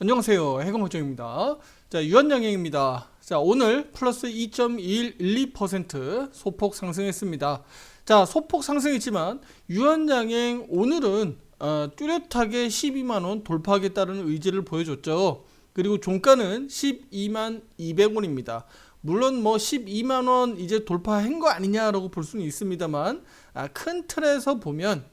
안녕하세요. 해금호정입니다. 자, 유한양행입니다. 자, 오늘 플러스 2.112% 소폭 상승했습니다. 자, 소폭 상승했지만 유한양행 오늘은 어, 뚜렷하게 12만원 돌파하겠 다는 의지를 보여줬죠. 그리고 종가는 12만 200원입니다. 물론 뭐 12만원 이제 돌파한 거 아니냐라고 볼 수는 있습니다만 아, 큰 틀에서 보면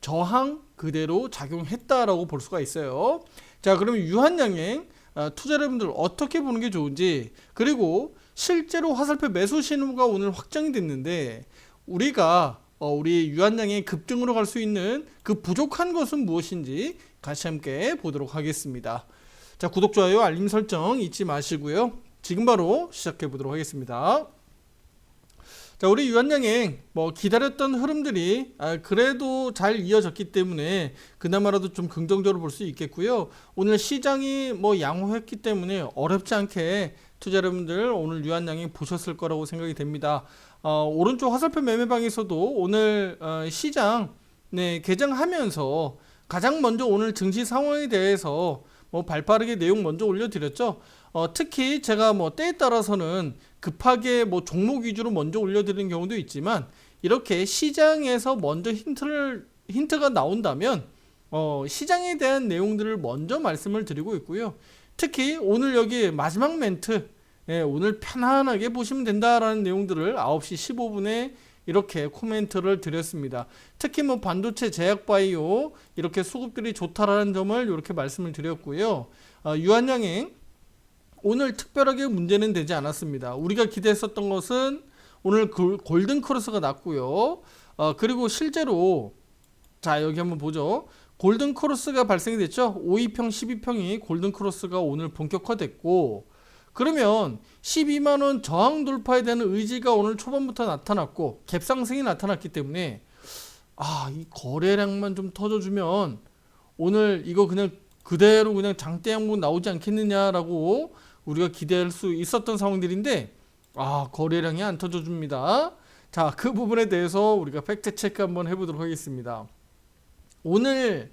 저항 그대로 작용했다라고 볼 수가 있어요. 자, 그러면 유한양행 아, 투자자분들 어떻게 보는 게 좋은지 그리고 실제로 화살표 매수 신호가 오늘 확정이 됐는데 우리가 어, 우리 유한양의 급등으로 갈 수 있는 그 부족한 것은 무엇인지 같이 함께 보도록 하겠습니다. 자, 구독, 좋아요, 알림 설정 잊지 마시고요. 지금 바로 시작해 보도록 하겠습니다. 자, 우리 유한양행 뭐 기다렸던 흐름들이 아, 그래도 잘 이어졌기 때문에 그나마라도 좀 긍정적으로 볼 수 있겠고요. 오늘 시장이 뭐 양호했기 때문에 어렵지 않게 투자 여러분들 오늘 유한양행 보셨을 거라고 생각이 됩니다. 어, 오른쪽 화살표 매매방에서도 오늘 어, 시장 네, 개장하면서 가장 먼저 오늘 증시 상황에 대해서 뭐 발빠르게 내용 먼저 올려드렸죠. 어, 특히 제가 뭐 때에 따라서는 급하게 뭐 종목 위주로 먼저 올려드리는 경우도 있지만 이렇게 시장에서 먼저 힌트를 힌트가 나온다면 어, 시장에 대한 내용들을 먼저 말씀을 드리고 있고요. 특히 오늘 여기 마지막 멘트 예, 오늘 편안하게 보시면 된다라는 내용들을 9시 15분에 이렇게 코멘트를 드렸습니다. 특히 뭐 반도체 제약 바이오 이렇게 수급들이 좋다라는 점을 이렇게 말씀을 드렸고요. 어, 유한양행 오늘 특별하게 문제는 되지 않았습니다. 우리가 기대했었던 것은 오늘 골- 골든 크로스가 났고요. 어, 그리고 실제로 자 여기 한번 보죠. 골든 크로스가 발생이 됐죠. 5위평, 12평이 골든 크로스가 오늘 본격화됐고 그러면 12만 원 저항 돌파에 대한 의지가 오늘 초반부터 나타났고 갭 상승이 나타났기 때문에 아, 이 거래량만 좀 터져 주면 오늘 이거 그냥 그대로 그냥 장대 양봉 나오지 않겠느냐라고 우리가 기대할 수 있었던 상황들인데 아 거래량이 안 터져줍니다. 자 그 부분에 대해서 우리가 팩트 체크 한번 해보도록 하겠습니다. 오늘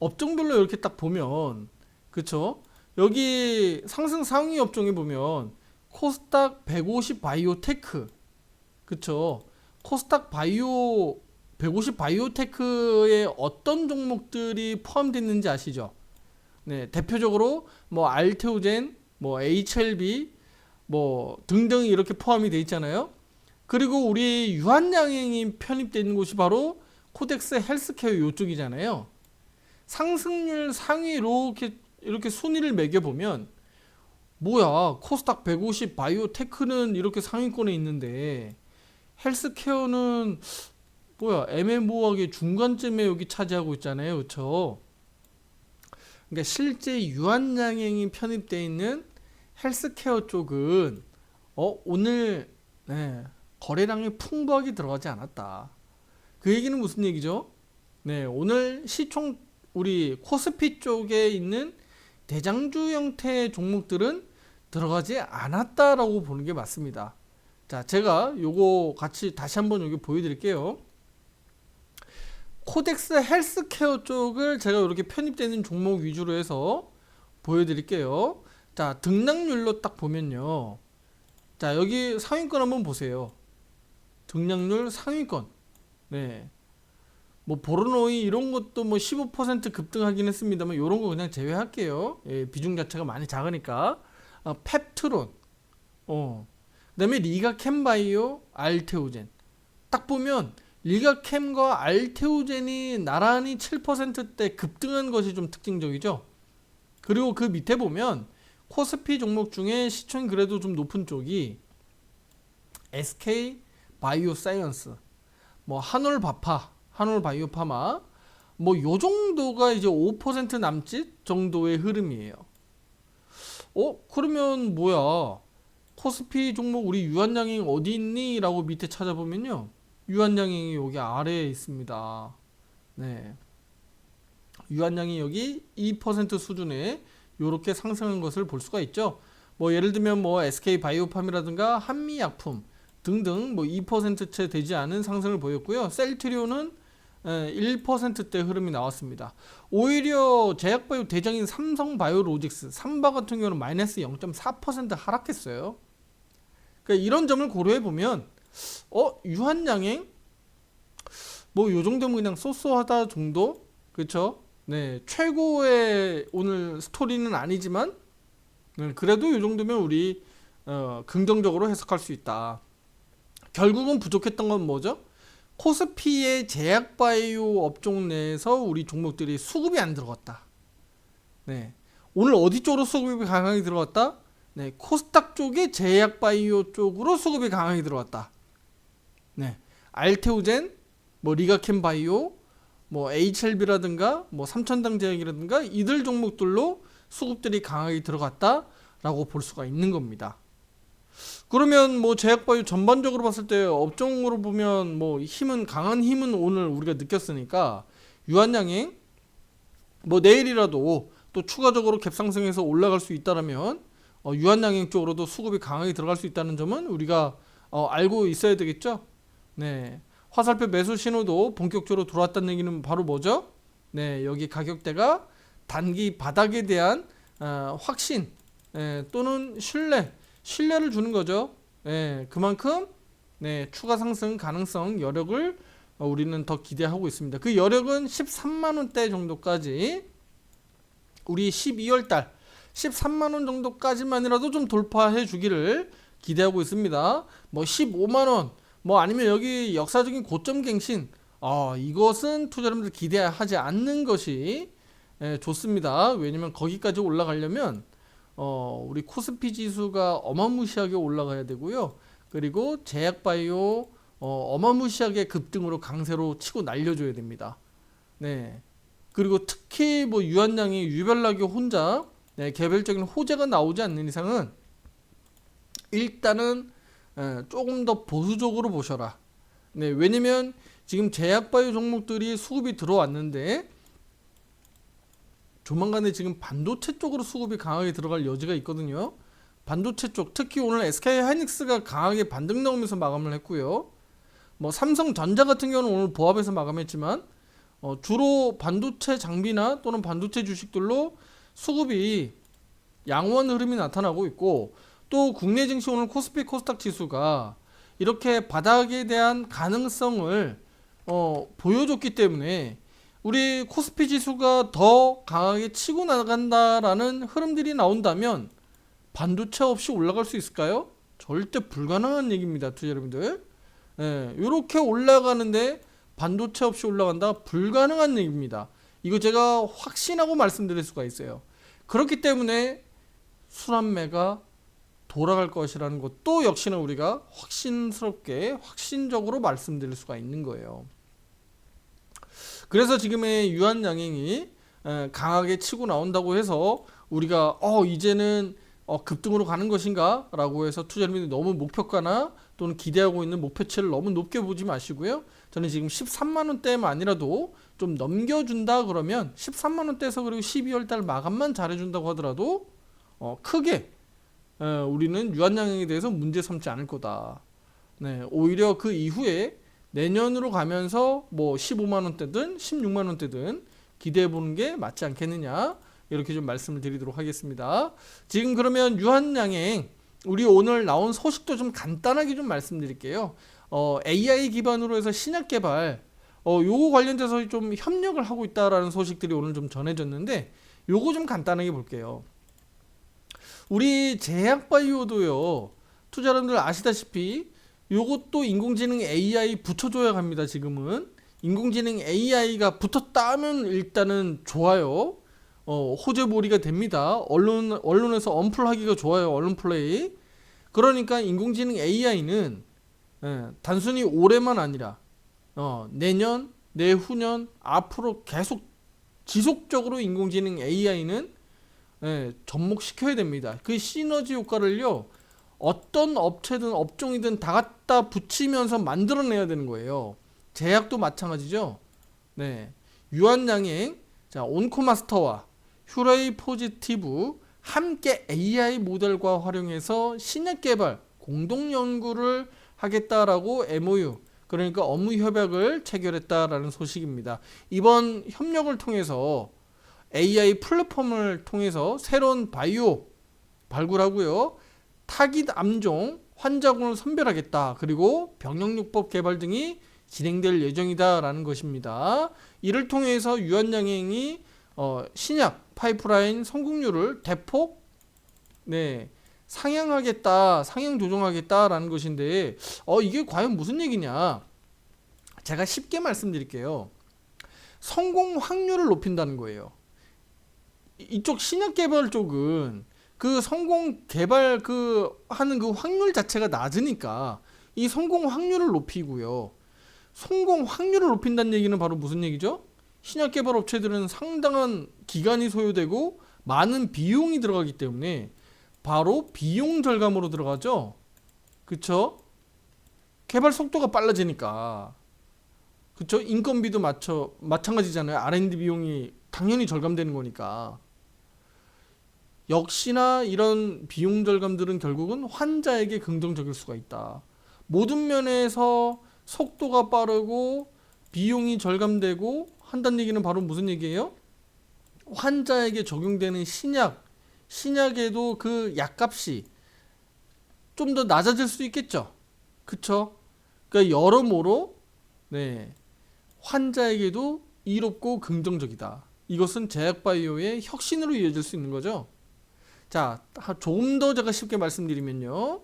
업종별로 이렇게 딱 보면 그쵸? 여기 상승 상위 업종에 보면 코스닥 150 바이오테크 그쵸? 코스닥 바이오 150 바이오테크에 어떤 종목들이 포함됐는지 아시죠? 네, 대표적으로 뭐 알테오젠, 뭐 HLB, 뭐 등등 이렇게 포함이 돼 있잖아요. 그리고 우리 유한양행이 편입되어 있는 곳이 바로 코덱스 헬스케어 이쪽이잖아요. 상승률 상위로 이렇게 이렇게 순위를 매겨 보면 뭐야 코스닥 150 바이오테크는 이렇게 상위권에 있는데 헬스케어는 뭐야 애매모호하게 중간쯤에 여기 차지하고 있잖아요, 그렇죠? 그러니까 실제 유한양행이 편입되어 있는 헬스케어 쪽은 어 오늘 네, 거래량이 풍부하게 들어가지 않았다. 그 얘기는 무슨 얘기죠? 네, 오늘 시총 우리 코스피 쪽에 있는 대장주 형태의 종목들은 들어가지 않았다라고 보는 게 맞습니다. 자, 제가 요거 같이 다시 한번 여기 보여드릴게요. 코덱스 헬스케어 쪽을 제가 이렇게 편입되는 종목 위주로 해서 보여드릴게요. 자, 등락률로 딱 보면요. 자, 여기 상위권 한번 보세요. 등락률 상위권. 네. 뭐 보르노이 이런 것도 뭐 15% 급등하긴 했습니다만 이런 거 그냥 제외할게요. 예, 비중 자체가 많이 작으니까. 아, 펩트론. 어. 그다음에 리가 캠바이오, 알테오젠. 딱 보면 리가캠과 알테오젠이 나란히 7%대 급등한 것이 좀 특징적이죠. 그리고 그 밑에 보면 코스피 종목 중에 시총이 그래도 좀 높은 쪽이 SK 바이오사이언스, 뭐 한올 바파, 한올 바이오파마, 뭐 요 정도가 이제 5% 남짓 정도의 흐름이에요. 어 그러면 뭐야? 코스피 종목 우리 유한양행 어디 있니? 라고 밑에 찾아보면요. 유한양행이 여기 아래에 있습니다. 네. 유한양이 여기 2% 수준에 이렇게 상승한 것을 볼 수가 있죠. 뭐 예를 들면 뭐 SK 바이오팜이라든가 한미약품 등등 뭐 2%채 되지 않은 상승을 보였고요. 셀트리온은 예, 1%대 흐름이 나왔습니다. 오히려 제약바이오 대장인 삼성바이오로직스 삼바 같은 경우는 마이너스 0.4% 하락했어요. 그러니까 이런 점을 고려해 보면 어 유한양행 뭐 요 정도면 그냥 쏘쏘하다 정도 그렇죠? 네 최고의 오늘 스토리는 아니지만 네, 그래도 요 정도면 우리 어, 긍정적으로 해석할 수 있다. 결국은 부족했던 건 뭐죠? 코스피의 제약바이오 업종 내에서 우리 종목들이 수급이 안 들어갔다. 네. 오늘 어디 쪽으로 수급이 강하게 들어갔다? 네. 코스닥 쪽에 제약바이오 쪽으로 수급이 강하게 들어갔다. 네. 알테오젠, 뭐 리가켄바이오, 뭐 HLB라든가 뭐 삼천당 제약이라든가 이들 종목들로 수급들이 강하게 들어갔다라고 볼 수가 있는 겁니다. 그러면 뭐 제약바이오 전반적으로 봤을 때 업종으로 보면 뭐 힘은 강한 힘은 오늘 우리가 느꼈으니까 유한양행 뭐 내일이라도 또 추가적으로 갭상승해서 올라갈 수 있다라면 어, 유한양행 쪽으로도 수급이 강하게 들어갈 수 있다는 점은 우리가 어, 알고 있어야 되겠죠. 네. 화살표 매수 신호도 본격적으로 들어왔다는 얘기는 바로 뭐죠? 네, 여기 가격대가 단기 바닥에 대한 어, 확신 예, 또는 신뢰, 신뢰를 주는 거죠. 예, 그만큼 네, 추가 상승 가능성 여력을 어, 우리는 더 기대하고 있습니다. 그 여력은 13만 원대 정도까지 우리 12월 달 13만 원 정도까지만이라도 좀 돌파해 주기를 기대하고 있습니다. 뭐 15만 원, 뭐 아니면 여기 역사적인 고점 갱신, 어, 이것은 투자자분들 기대하지 않는 것이 예, 좋습니다. 왜냐면 거기까지 올라가려면 어, 우리 코스피 지수가 어마무시하게 올라가야 되고요. 그리고 제약바이오 어, 어마무시하게 급등으로 강세로 치고 날려줘야 됩니다. 네. 그리고 특히 뭐 유한양이 유별나게 혼자 네, 개별적인 호재가 나오지 않는 이상은 일단은 에, 조금 더 보수적으로 보셔라. 네, 왜냐면 지금 제약바이오 종목들이 수급이 들어왔는데 조만간에 지금 반도체 쪽으로 수급이 강하게 들어갈 여지가 있거든요. 반도체 쪽 특히 오늘 SK 하이닉스가 강하게 반등 나오면서 마감을 했고요. 뭐 삼성전자 같은 경우는 오늘 보합에서 마감했지만 어, 주로 반도체 장비나 또는 반도체 주식들로 수급이 양원 흐름이 나타나고 있고 또 국내 증시 오늘 코스피 코스닥 지수가 이렇게 바닥에 대한 가능성을 어, 보여줬기 때문에 우리 코스피 지수가 더 강하게 치고 나간다라는 흐름들이 나온다면 반도체 없이 올라갈 수 있을까요? 절대 불가능한 얘기입니다, 투자 여러분들. 예, 이렇게 올라가는데 반도체 없이 올라간다 불가능한 얘기입니다. 이거 제가 확신하고 말씀드릴 수가 있어요. 그렇기 때문에 순환매가 돌아갈 것이라는 것도 역시나 우리가 확신스럽게 확신적으로 말씀드릴 수가 있는 거예요. 그래서 지금의 유한 양행이 에, 강하게 치고 나온다고 해서 우리가 어 이제는 어, 급등으로 가는 것인가 라고 해서 투자자분들이 너무 목표가나 또는 기대하고 있는 목표치를 너무 높게 보지 마시고요. 저는 지금 13만 원대만 아니라도 좀 넘겨준다 그러면 13만 원대에서 그리고 12월 달 마감만 잘해준다고 하더라도 어, 크게 에, 우리는 유한양행에 대해서 문제 삼지 않을 거다. 네, 오히려 그 이후에 내년으로 가면서 뭐 15만 원대든 16만 원대든 기대해 보는 게 맞지 않겠느냐 이렇게 좀 말씀을 드리도록 하겠습니다. 지금 그러면 유한양행 우리 오늘 나온 소식도 좀 간단하게 좀 말씀드릴게요. 어, AI 기반으로 해서 신약 개발 어, 요거 관련돼서 좀 협력을 하고 있다라는 소식들이 오늘 좀 전해졌는데 요거 좀 간단하게 볼게요. 우리 제약바이오도요. 투자자분들 아시다시피 요것도 인공지능 AI 붙여줘야 합니다. 지금은 인공지능 AI가 붙었다 하면 일단은 좋아요. 어, 호재몰이가 됩니다. 언론 언론에서 언플하기가 좋아요. 언론 플레이. 그러니까 인공지능 AI는 예, 단순히 올해만 아니라 어, 내년, 내후년 앞으로 계속 지속적으로 인공지능 AI는 예, 접목시켜야 됩니다. 그 시너지 효과를요. 어떤 업체든 업종이든 다 갖다 붙이면서 만들어내야 되는 거예요. 제약도 마찬가지죠. 네. 유한양행, 자, 온코마스터와 휴레이 포지티브 함께 AI 모델과 활용해서 신약 개발 공동 연구를 하겠다라고 MOU 그러니까 업무 협약을 체결했다라는 소식입니다. 이번 협력을 통해서 AI 플랫폼을 통해서 새로운 바이오 발굴하고요. 타깃 암종 환자군을 선별하겠다. 그리고 병력요법 개발 등이 진행될 예정이다라는 것입니다. 이를 통해서 유한양행이 어, 신약 파이프라인 성공률을 대폭 네, 상향하겠다, 상향 조정하겠다라는 것인데 어 이게 과연 무슨 얘기냐? 제가 쉽게 말씀드릴게요. 성공 확률을 높인다는 거예요. 이- 이쪽 신약 개발 쪽은 그 성공 개발 그 하는 그 확률 자체가 낮으니까 이 성공 확률을 높이고요. 성공 확률을 높인다는 얘기는 바로 무슨 얘기죠? 신약 개발 업체들은 상당한 기간이 소요되고 많은 비용이 들어가기 때문에 바로 비용 절감으로 들어가죠. 그쵸? 개발 속도가 빨라지니까. 그쵸? 인건비도 맞춰 마찬가지잖아요. R&D 비용이 당연히 절감되는 거니까. 역시나 이런 비용 절감들은 결국은 환자에게 긍정적일 수가 있다. 모든 면에서 속도가 빠르고 비용이 절감되고 한다는 얘기는 바로 무슨 얘기예요? 환자에게 적용되는 신약, 신약에도 그 약값이 좀 더 낮아질 수 있겠죠. 그쵸? 그러니까 여러모로 네 환자에게도 이롭고 긍정적이다. 이것은 제약바이오의 혁신으로 이어질 수 있는 거죠. 자, 좀더 제가 쉽게 말씀드리면요.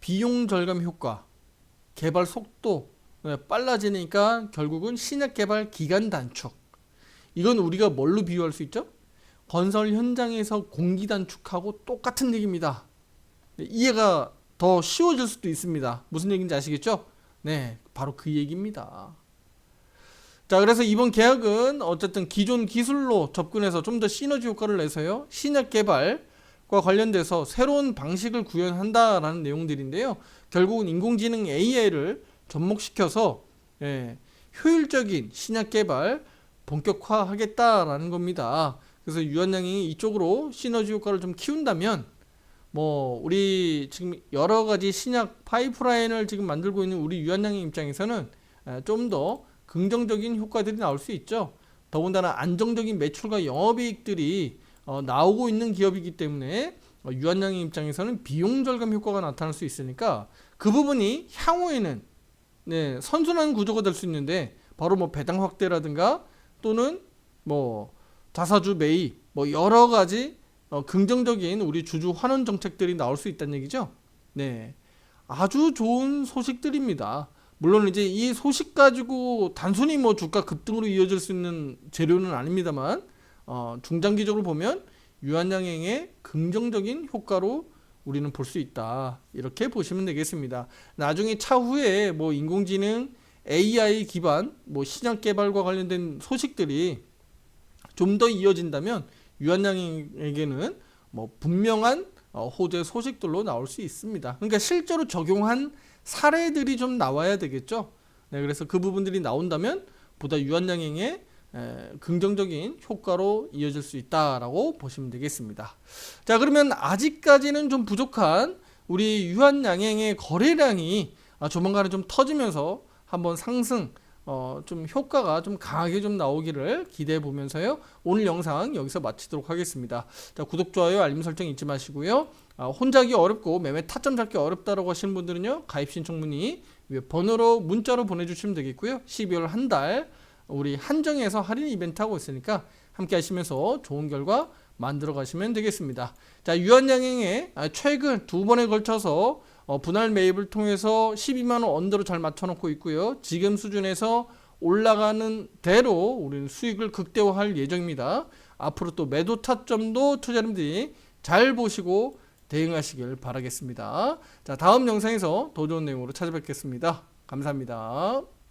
비용 절감 효과, 개발 속도 네, 빨라지니까 결국은 신약 개발 기간 단축. 이건 우리가 뭘로 비유할 수 있죠? 건설 현장에서 공기 단축하고 똑같은 얘기입니다. 네, 이해가 더 쉬워질 수도 있습니다. 무슨 얘기인지 아시겠죠? 네, 바로 그 얘기입니다. 자, 그래서 이번 계약은 어쨌든 기존 기술로 접근해서 좀 더 시너지 효과를 내서요. 신약 개발과 관련돼서 새로운 방식을 구현한다라는 내용들인데요. 결국은 인공지능 AI를 접목시켜서 예, 효율적인 신약 개발 본격화하겠다라는 겁니다. 그래서 유한양이 이쪽으로 시너지 효과를 좀 키운다면 뭐 우리 지금 여러 가지 신약 파이프라인을 지금 만들고 있는 우리 유한양의 입장에서는 좀더 긍정적인 효과들이 나올 수 있죠. 더군다나 안정적인 매출과 영업이익들이 어, 나오고 있는 기업이기 때문에 어, 유한양의 입장에서는 비용 절감 효과가 나타날 수 있으니까 그 부분이 향후에는 네, 선순환 구조가 될 수 있는데 바로 뭐 배당 확대라든가 또는 뭐 자사주 매입 뭐 여러 가지 어, 긍정적인 우리 주주 환원 정책들이 나올 수 있다는 얘기죠. 네. 아주 좋은 소식들입니다. 물론 이제 이 소식 가지고 단순히 뭐 주가 급등으로 이어질 수 있는 재료는 아닙니다만 어, 중장기적으로 보면 유한양행의 긍정적인 효과로 우리는 볼 수 있다. 이렇게 보시면 되겠습니다. 나중에 차후에 뭐 인공지능 AI 기반 뭐 신약 개발과 관련된 소식들이 좀 더 이어진다면 유한양에게는 뭐 분명한 어, 호재 소식들로 나올 수 있습니다. 그러니까 실제로 적용한 사례들이 좀 나와야 되겠죠. 네, 그래서 그 부분들이 나온다면 보다 유한양행의 에, 긍정적인 효과로 이어질 수 있다라고 보시면 되겠습니다. 자, 그러면 아직까지는 좀 부족한 우리 유한양행의 거래량이 아, 조만간에 좀 터지면서 한번 상승 어, 좀 효과가 좀 강하게 좀 나오기를 기대해 보면서요. 오늘 영상 여기서 마치도록 하겠습니다. 자, 구독, 좋아요, 알림 설정 잊지 마시고요. 아, 혼자 하기 어렵고 매매 타점 잡기 어렵다라고 하시는 분들은요. 가입 신청 문의 번호로 문자로 보내주시면 되겠고요. 12월 한 달 우리 한정에서 할인 이벤트 하고 있으니까 함께 하시면서 좋은 결과 만들어 가시면 되겠습니다. 자, 유한양행의 아, 최근 두 번에 걸쳐서 어, 분할 매입을 통해서 12만 원 언더로 잘 맞춰놓고 있고요. 지금 수준에서 올라가는 대로 우리는 수익을 극대화할 예정입니다. 앞으로 또 매도 타점도 투자자님들이 잘 보시고 대응하시길 바라겠습니다. 자, 다음 영상에서 더 좋은 내용으로 찾아뵙겠습니다. 감사합니다.